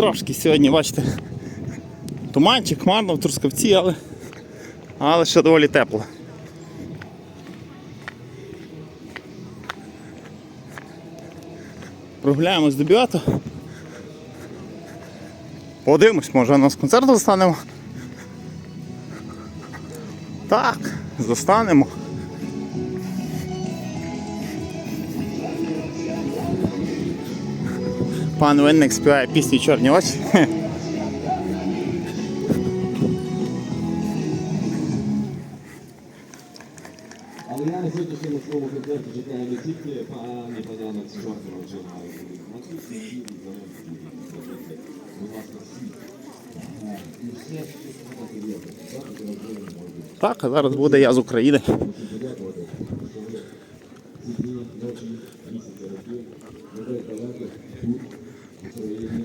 трошки сьогодні, бачите, туманчик, хмарно в Трускавці, але, але ще доволі тепло. Прогуляємось до біоту. Подивимось, може нас концерт застанемо. Так, застанемо. Пан Винник співає пісню Чорні очі. Але я на сьогоднішньому своєму концерті чекаю не тільки пані Паняна з чорного чорного а всі всі Будь ласка, всі. І все, що сказати є. Завтра ми можемо Так, зараз буде я з України що ви ці дні, ночі, місяці, роки робите далеко тут, в Україні, і те, що ви в Україні. Дякую.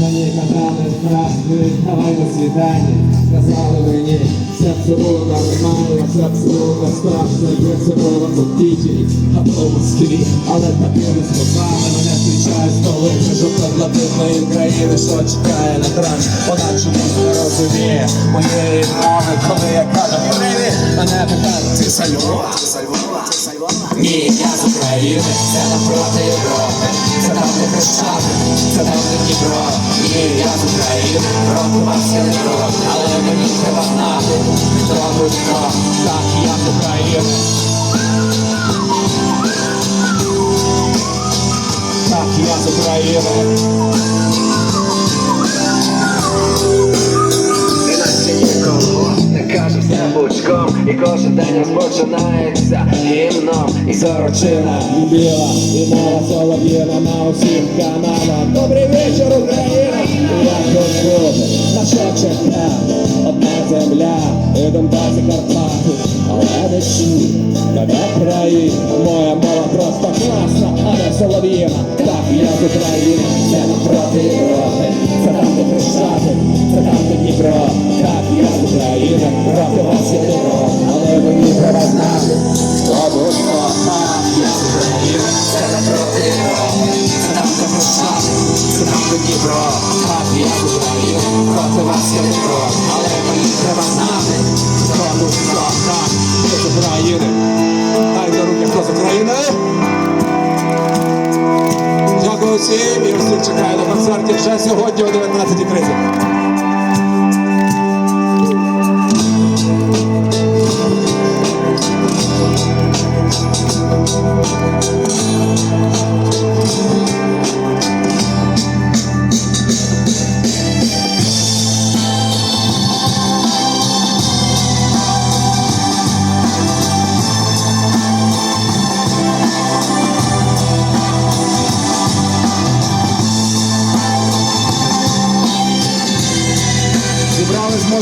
Мені казали здравствуй, давай до свидання Сказали мені, все це було нормально, все це було страшно Як це було Пітері, або в Москві Але такими словами мене зустрічає столиця Жовто-блакитної країни, що чекає на транш Вона чомусь не розуміє моєї мови Коли я кажу привіт, мене питають, ти сальво? Ні, я з України, це напроти Європи, це там не Хрещатик, це там не Дніпро. Ні, я з України, не кров, але мені треба знати, хто ви хто, так я з України. Так, я з України. Кожен день розпочинається гімном і сорочина Біла і мова солов'їна на усіх каналах. Добрий вечір, Україна! Як тут? На що чекав? Одна земля і Донбасі Карпати. Але не всі, тебе краї. Моя мова просто класна, а не солов'їна. Так, я з України, це напроти Європи. Це там, де Хрещатик, це там, Дніпро. Так, я з України, проти вас. Але мені треба знати, хто був хто. Так, я з України, це напроти Європи. Це там, де Хрещатик, це там, де Дніпро. Так, я з України, проти вас. Але мені треба знати, хто був хто. Так, я з України. Дай за руки, хто з України. Дякую всім і всіх чекаю на концерті вже сьогодні о 19.30. Thank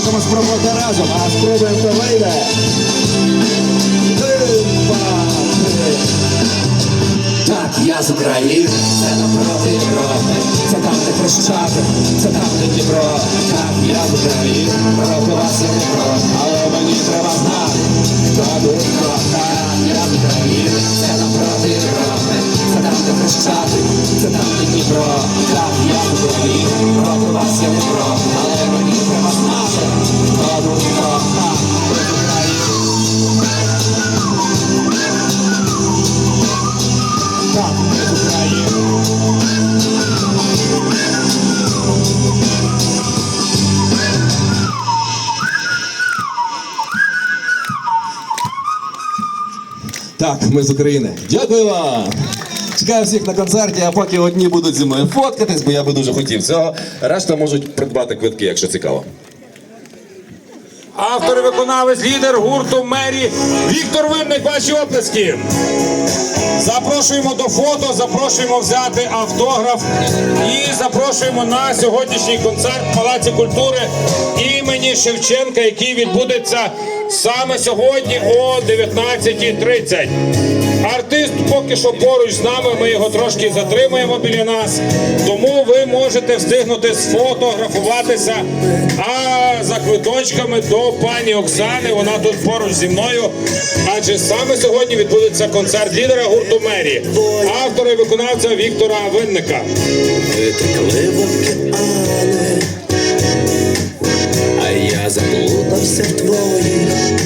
можемо спробувати разом, а спробуємо, то вийде. Так, я з України, це напроти Європи, це там, де Хрещатик, це там, де Дніпро. Так, я з України, проти вас я не проти, але мені треба знати, хто тут хто. Так, я з України, це напроти Європи, це там, де Хрещатик, це там, де Дніпро. Так, я з України, проти вас я не проти, але мені треба знати, Так, ми з України. Дякую вам! Чекаю всіх на концерті, а поки одні будуть зі мною фоткатись, бо я би дуже хотів цього. Решта можуть придбати квитки, якщо цікаво. Автор і виконавець, лідер гурту Мері Віктор Винник. Ваші оплески. Запрошуємо до фото, запрошуємо взяти автограф і запрошуємо на сьогоднішній концерт в Палаці культури імені Шевченка, який відбудеться саме сьогодні о 19.30. Артист поки що поруч з нами. Ми його трошки затримуємо біля нас. Тому ви можете встигнути сфотографуватися. А за квиточками до пані Оксани, вона тут поруч зі мною. Адже саме сьогодні відбудеться концерт лідера гурту Мері, автора і виконавця Віктора Винника. А я заплутався в твоїх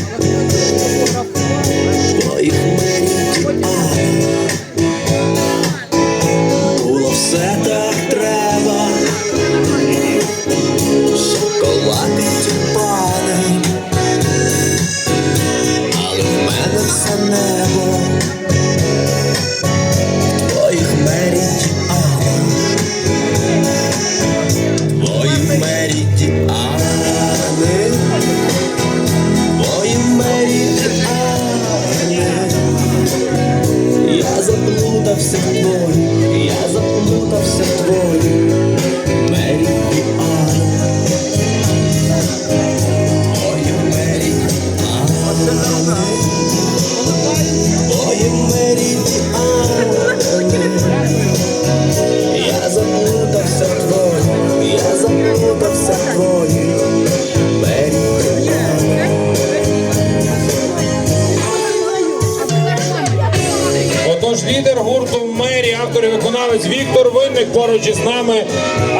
нами.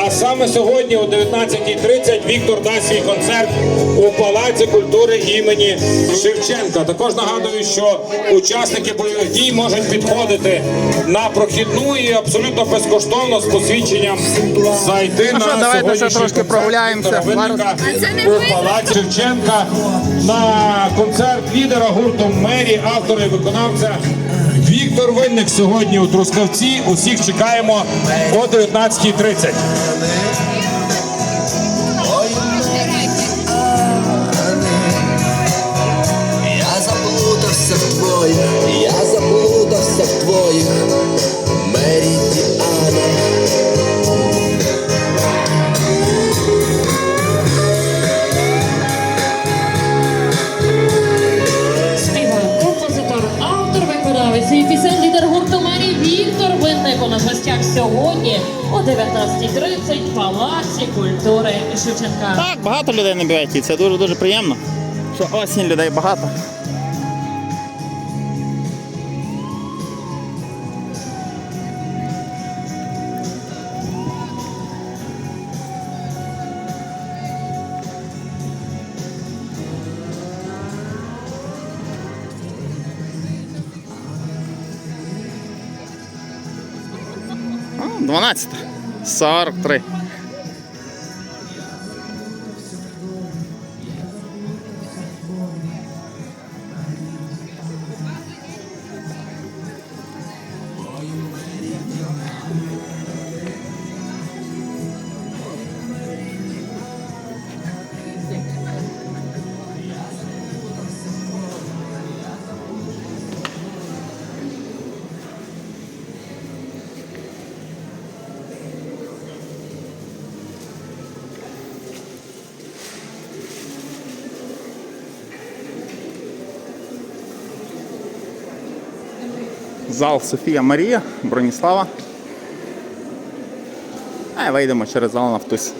А саме сьогодні о 19.30 Віктор дасть свій концерт у Палаці культури імені Шевченка. Також нагадую, що учасники бойових дій можуть підходити на прохідну і абсолютно безкоштовно з посвідченням зайти Ну на що, давайте ще трошки прогуляємося. У Палаці Шевченка на концерт лідера гурту Мері, автора і виконавця Віктор Винник сьогодні у Трускавці. Усіх чекаємо о 19.30. Я заплутався в Шевченка. Так, багато людей на біоті, це дуже дуже приємно. Що осінь людей багато. А, 12. 43. Зал Софія Марія, Броніслава. А вийдемо через зал Нафтусь.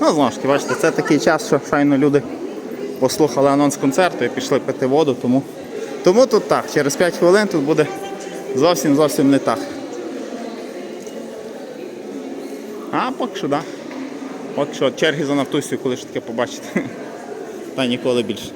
Ну, знову ж таки, бачите, це такий час, що файно люди послухали анонс концерту і пішли пити воду, тому, тому тут так, через 5 хвилин тут буде зовсім зовсім не так. А поки що, так. Да. Поки що черги за Нафтусю, коли ж таке побачите. Та ніколи більше.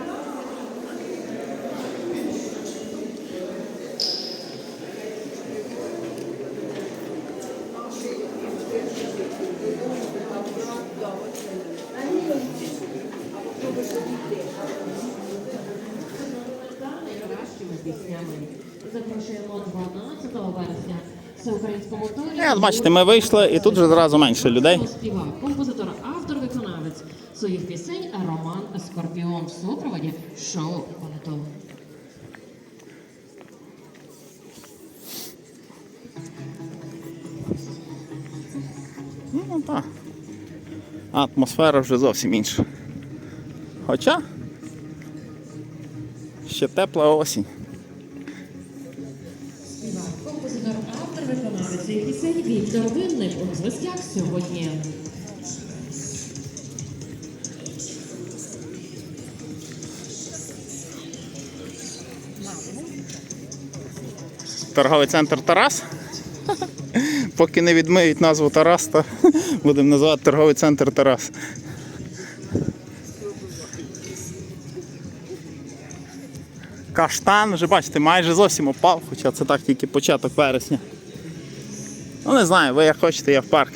Запрошуємо 12 вересня. Е, бачите, ми вийшли і тут вже зразу менше людей. Співак, композитор, автор, виконавець своїх пісень Роман Скорпіон в супроводі шоу Понятого. Ну так. Атмосфера вже зовсім інша. Хоча ще тепла осінь. Цієї пісень Віктор Винник у зв'язках сьогодні. Торговий центр Тарас. Поки не відмиють назву Тарас, то будемо називати торговий центр Тарас. Каштан, вже бачите, майже зовсім опав, хоча це так тільки початок вересня. Ну не знаю, ви як хочете, я в парк.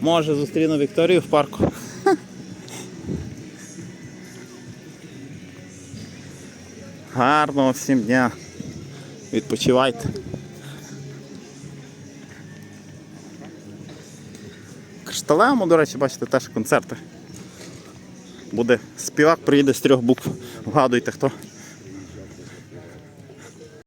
Може зустріну Вікторію в парку. Гарного всім дня. Відпочивайте. Кришталевому, до речі, бачите, теж концерти. Буде співак, приїде з трьох букв. Вгадуйте хто.